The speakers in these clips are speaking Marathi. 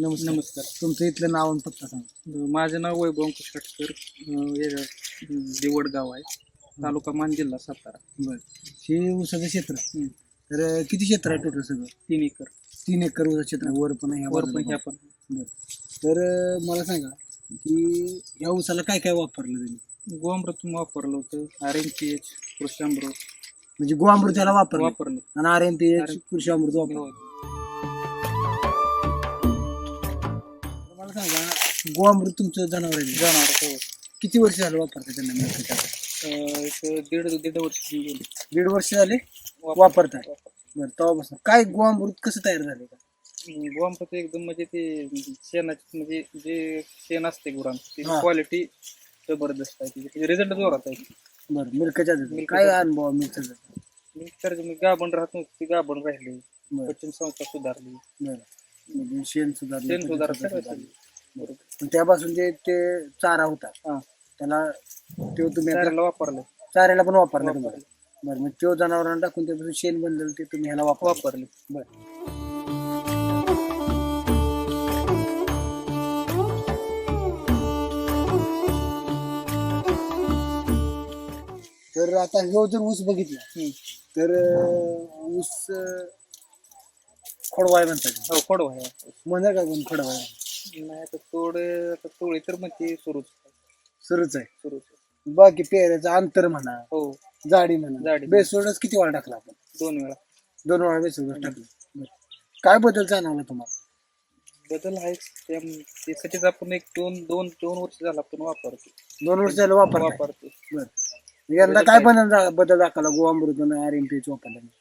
नमस्कार. नमस्कार. तुमचं इथलं नाव आणि पत्ता सांगा. माझं नाव वैभव अंकुश काटकर. अं, देवड गाव आहे. तालुका मान जिल्हा सातारा. बरं. हे ऊसाचं क्षेत्र? हम्म. तर अं, किती क्षेत्र आहे टोटल सगळं? तीन एकर. तीन एकर ऊसाचं क्षेत्र आहे. वर पण आहे ह्या वर बाजूला पण ह्या पण. बरं. तर अं, मला सांगा की ह्या ऊसाला काय काय वापरलं तुम्ही? गोअमृतून वापरलं होतं. आर एन पी एच कृषामृत म्हणजे गोअमृत ह्याला वापरलं. वापरलं. आणि आर एम पी. कृषी अमृत वापरलं. मला सांगा गोअमृत तुमचं जनावर आहे? जनावर हो. किती वर्ष झालं वापरता त्यांना मिळतं त्याला? अं, एक दीड दीड वर्ष गेली दीड वर्ष झाले वापरताय बरं तेव्हापासून काय गोअमृत कसं तयार झाले का गोअमृत एकदम म्हणजे ते शेणाचे म्हणजे जे शेण असते गुरांचं हा. त्याची क्वालिटी जबरदस्त आहे त्याची रिझल्ट जोरात आहे बरं मिल्कच्या. मिल्कच्या काय. अनुभव मिल्कचा मी तर मी गाभण राहत नव्हती ती गाभण राहिली बरं पचन संस्था सुधारली बरं म्हणजे शेण सुधारलं शेण सगळं सुधारलं. झालं. बरोबर. पण त्यापासून जे ते चारा होता हा. त्याला तो तुम्ही आता चाऱ्याला वापरलं. चाऱ्याला पण वापरला तुम्हाला. बरं मग तो जनावरांना टाकून त्यापासून शेण बनलेलं ते तुम्ही ह्याला वापर वापरले. बरं. तर आता ह्यो जर ऊस बघितला हम्म. तर अं, ऊस अं, खोडवाय म्हणतात. हो खोडवा आहे म्हणा का कोण खोडवाय? नाही आता तोडे आता तोळी तर म्हणते सुरूच सुरूच आहे. सुरूच बाकी पेऱ्याचं अंतर म्हणा हो. जाडी म्हणा जाडी. बेसोडच किती वेळा टाकला आपण? दोन वेळा. दोन वेळा बेसोडच टाकलं. बरं. काय बदल जाणवला तुम्हाला? बदल आहे त्या- त्यासाठीच आपण एक दोन दोन दोन वर्ष झाला आपण वापरतो. दोन वर्ष झालं वापर वापरतो. बरं. यंदा काय बदल बदल दाखवला? गोवामृत आर एम पी वापरल्याने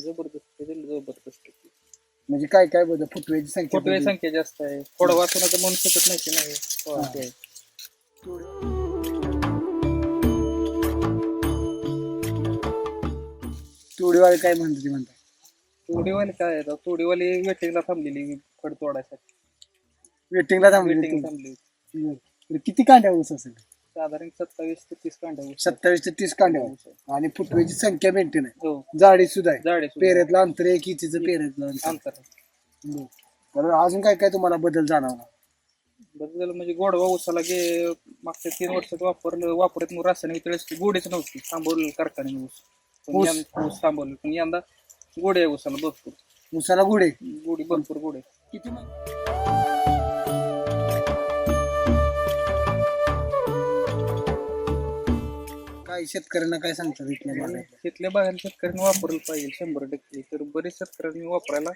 जबरदस्त result जबरदस्त. म्हणजे काय काय बदल फुटव्याची संख्या बदलली. संख्या जास्त आहे. खोडवा असं तर म्हणू शकत नाही की नाही. हो, ते. काय म्हणतात ते म्हणतात तोडीवाली काय आहे? तोडीवाली वेटिंगला थांबलेली फड तोडायसाठी. वेटिंगला थांबले वेटिंग थांबली. किती कांड्या ऊस असेल? साधारण सत्तावीस ते तीस कांड्या ऊस सत्तावीस ते तीस कांड्या ऊस आहे. आणि फुटव्याची संख्या मेंटेन आहे. हो. जाडी सुद्धा आहे. सुद्धा. पेऱ्यातलं अंतर एक इचेचं पेऱ्यातलं अंतर. अंतर आहे. बरं. अजून काय काय तुम्हाला बदल जाणवला? बदल म्हणजे गोडवा उसाला गे मागच्या तीन वर्षात वापरलं वापरत मग रासायनिक वेळेस गोडीच नव्हती. थांबवलं कारखान्याने ऊस. पण ऊस? यं- ऊस थांबवलं. पण यंदा गोडे आहे उसाला भरपूर. ऊसाला गुढे गोडी भरपूर गोडे. किती मग? शेतकऱ्यांना काय सांगतात इथल्या भागात तिथल्या भागात शेतकऱ्यांनी वापरलं पाहिजे शंभर टक्के. तर बरेच शेतकऱ्यांनी वापरायला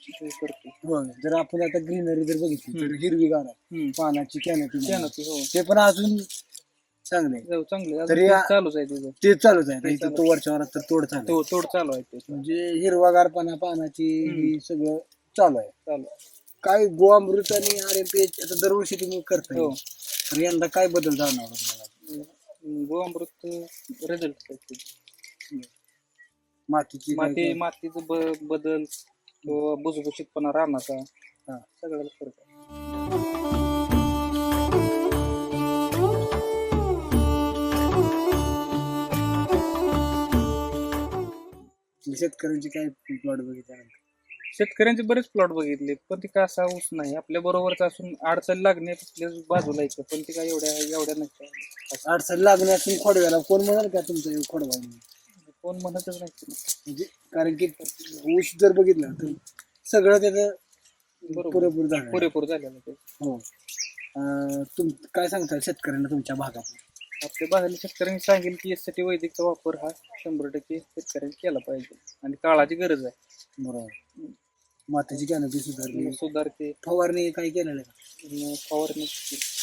हे करतो जर आपण आता ग्रीनरी जर बघितली तर हिरवीगार आहे. हम्म. पानाची कॅनोपी कॅनोपी, हो. ते पण अजून चांगले जाऊ चांगले अजून तरी ते आ- चालूच आहे ते चालूच आहे. इथं तो वरच्या वरात तर तोड चालू आहे. तो तोड चालू आहे ते म्हणजे हिरवागारपणा पानाची ही सगळं चालू आहे. चालू आहे. काय गोअमृत आणि आर एम पी आता दरवर्षी तुम्ही करता हो. तर यंदा काय बदल जाणवला तुम्हाला? गोअमृत रिझल्ट मातीची माती मातीचं ब- बदल किंवा भुसभुशीतपणा रानाचा हा. सगळ्याला फरक आहे. शेतकऱ्यांची काय प्लॉट बघितल्यानंतर? शेतकऱ्यांचे बरेच प्लॉट बघितले पण ते काय असा ऊस नाही. आपल्या बरोबरच असून अडचण लागणे आपल्या बाजूला येतं पण ते काय एवढ्या एवढ्या नाही अडचण लागणे असून खोडव्याला कोण म्हणाल का तुमचं खोडवा? कोण म्हणतच नाही. म्हणजे कारण की ऊस जर बघितलं तर सगळं त्याचं बरोबर. पुरेपूर झालं. पुरेपूर झालेलं ते. हो. अं, तुम काय सांगता शेतकऱ्यांना तुमच्या भागात आपल्या बाहेर शेतकऱ्यांनी सांगेल की यासाठी वैदिकचा वापर हा शंभर टक्के शेतकऱ्यांनी केला पाहिजे. आणि काळाची गरज आहे. बरोबर. मातीची कॅनोपी सुधारली. सुधारते. फवारणी काय केलेलं आहे का? अं, फवारणी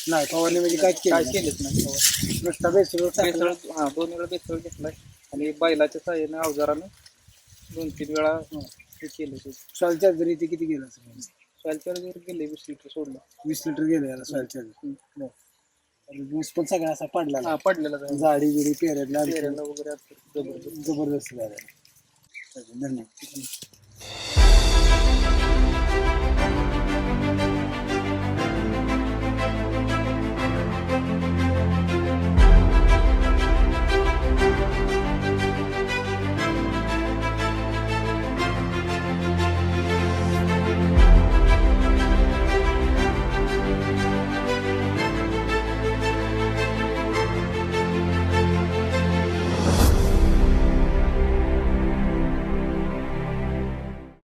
नाही फवारणी म्हणजे काय काय केलं केलंच नाही फवारणी. नुसता बेसळ बेसळ हा दोन वेळा बेसळ घेतलाय. आणि बैलाच्या साह्याने अवजारानं दोन तीन वेळा अं, हे केलं ते. सॉइल चार्जर इथे किती गेलं असेल? सॉईल चार्जर गेले वीस लिटर सोडलं. वीस लिटर गेलं याला सॉइल चार्जर. ऊस पण सगळा असा पडला हा पडलेला जाडी बिडी पेरडला पेरायला वगैरे जबरदस्त. जबरदस्त झाला. धन्यवाद.